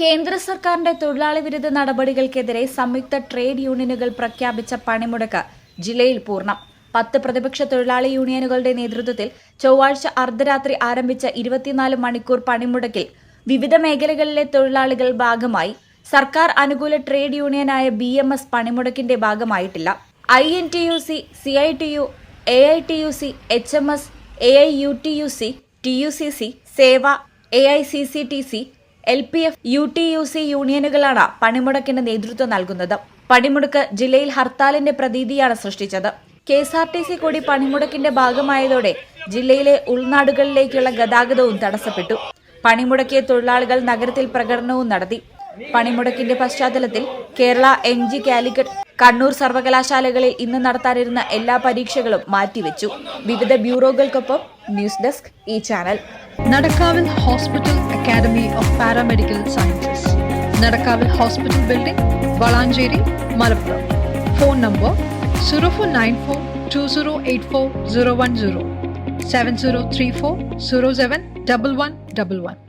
കേന്ദ്ര സർക്കാരിന്റെ തൊഴിലാളി വിരുദ്ധ നടപടികൾക്കെതിരെ സംയുക്ത ട്രേഡ് യൂണിയനുകൾ പ്രഖ്യാപിച്ച പണിമുടക്ക് ജില്ലയിൽ പൂർണം. പത്ത് പ്രതിപക്ഷ തൊഴിലാളി യൂണിയനുകളുടെ നേതൃത്വത്തിൽ ചൊവ്വാഴ്ച അർദ്ധരാത്രി ആരംഭിച്ച ഇരുപത്തിനാല് മണിക്കൂർ പണിമുടക്കിൽ വിവിധ മേഖലകളിലെ തൊഴിലാളികൾ ഭാഗമായി സർക്കാർ അനുകൂല ട്രേഡ് യൂണിയനായ ബി എം എസ് പണിമുടക്കിന്റെ ഭാഗമായിട്ടില്ല. I N T U C C I T U A I T U C H M S A I U T U C T U C C Sewa A I C C T C L P F U T U C യൂണിയനുകളാണ് പണിമുടക്കിന് നേതൃത്വം നൽകുന്നത്. പണിമുടക്ക് ജില്ലയിൽ ഹർത്താലിന്റെ പ്രതീതിയാണ് സൃഷ്ടിച്ചത്. K S R T C കൂടി പണിമുടക്കിന്റെ ഭാഗമായതോടെ ജില്ലയിലെ ഉൾനാടുകളിലേക്കുള്ള ഗതാഗതവും തടസ്സപ്പെട്ടു. പണിമുടക്കിയ തൊഴിലാളികൾ നഗരത്തിൽ പ്രകടനവും നടത്തി. പണിമുടക്കിന്റെ പശ്ചാത്തലത്തിൽ കേരള എം ജി കാലിക്കറ്റ് കണ്ണൂർ സർവകലാശാലകളിൽ ഇന്ന് നടത്താനിരുന്ന എല്ലാ പരീക്ഷകളും മാറ്റിവെച്ചു. വിവിധ ബ്യൂറോകൾക്കൊപ്പം ന്യൂസ് ഡെസ്ക് ഈ channel. നടക്കാവിൽ hospital academy of paramedical sciences. നടക്കാവിൽ hospital building Valanchery Malappuram. Phone number zero four nine four two zero eight four zero one zero seven zero three four zero seven double one double one